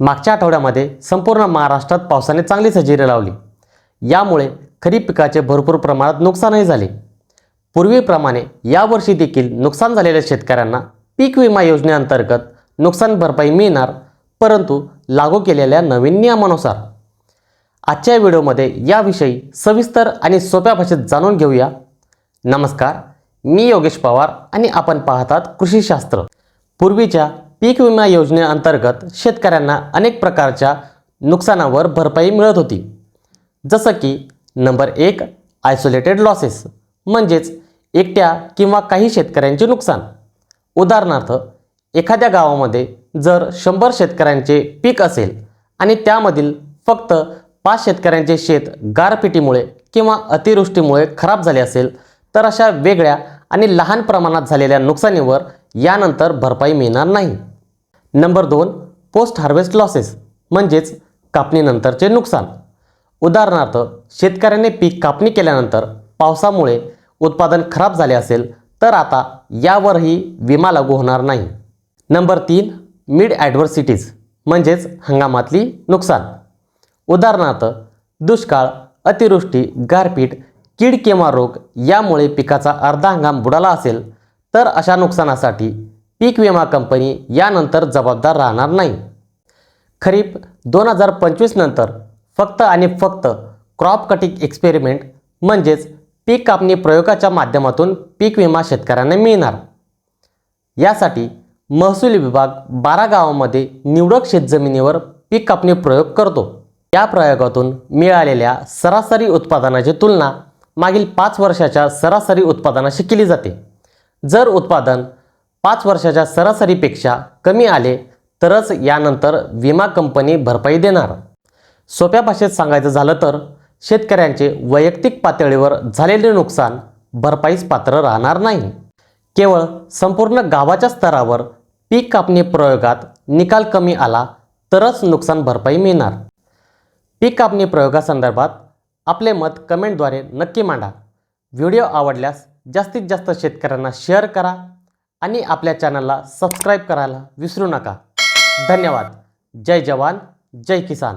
मागच्या आठवड्यामध्ये संपूर्ण महाराष्ट्रात पावसाने चांगली हजेरी लावली. यामुळे खरीप पिकाचे भरपूर प्रमाणात नुकसानही झाले. पूर्वीप्रमाणे यावर्षी देखील नुकसान झालेल्या शेतकऱ्यांना पीक विमा योजनेअंतर्गत नुकसान भरपाई मिळणार परंतु लागू केलेल्या नवीन नियमानुसार. आजच्या व्हिडिओमध्ये याविषयी सविस्तर आणि सोप्या भाषेत जाणून घेऊया. नमस्कार मी योगेश पवार आणि आपण पाहतात कृषीशास्त्र पूर्वीच्या पीक विमा योजनेअंतर्गत शेतकऱ्यांना अनेक प्रकारच्या नुकसानावर भरपाई मिळत होती. जसं की नंबर एक आयसोलेटेड लॉसेस म्हणजेच एकट्या किंवा काही शेतकऱ्यांचे नुकसान. उदाहरणार्थ एखाद्या गावामध्ये जर शंभर शेतकऱ्यांचे पीक असेल आणि त्यामधील फक्त पाच शेतकऱ्यांचे शेत गारपिटीमुळे किंवा अतिवृष्टीमुळे खराब झाले असेल तर अशा वेगळ्या आणि लहान प्रमाणात झालेल्या नुकसानीवर यानंतर भरपाई मिळणार नाही. नंबर दोन पोस्ट हार्वेस्ट लॉसेस म्हणजेच कापणीनंतरचे नुकसान. उदाहरणार्थ शेतकऱ्याने पीक कापणी केल्यानंतर पावसामुळे उत्पादन खराब झाले असेल तर आता यावरही विमा लागू होणार नाही. नंबर तीन मिड ॲडव्हर्सिटीज म्हणजेच हंगामातली नुकसान. उदाहरणार्थ दुष्काळ अतिवृष्टी गारपीट कीड किंवा रोग यामुळे पिकाचा अर्धा हंगाम बुडाला असेल तर अशा नुकसानासाठी पीक विमा कंपनी यानंतर जबाबदार राहणार नाही. खरीप दोन हजार पंचवीस नंतर फक्त आणि फक्त क्रॉप कटिंग एक्सपेरिमेंट म्हणजेच पीक कापणी प्रयोगाच्या माध्यमातून पीक विमा शेतकऱ्यांना मिळणार. यासाठी महसूल विभाग बारा गावामध्ये निवडक शेतजमिनीवर पीक कापणी प्रयोग करतो. या प्रयोगातून मिळालेल्या सरासरी उत्पादनाची तुलना मागील पाच वर्षाच्या सरासरी उत्पादनाशी केली जाते. जर उत्पादन पाच वर्षाच्या सरासरीपेक्षा कमी आले तरच यानंतर विमा कंपनी भरपाई देणार. सोप्या भाषेत सांगायचं झालं तर शेतकऱ्यांचे वैयक्तिक पातळीवर झालेले नुकसान भरपाईस पात्र राहणार नाही. केवळ संपूर्ण गावाच्या स्तरावर पीक कापणी प्रयोगात निकाल कमी आला तरच नुकसान भरपाई मिळणार. पीक कापणी प्रयोगासंदर्भात आपले मत कमेंटद्वारे नक्की मांडा. व्हिडिओ आवडल्यास जास्तीत जास्त शेतकऱ्यांना शेअर करा. आणि आपल्या चॅनलला सबस्क्राईब करायला विसरू नका. धन्यवाद. जय जवान जय किसान.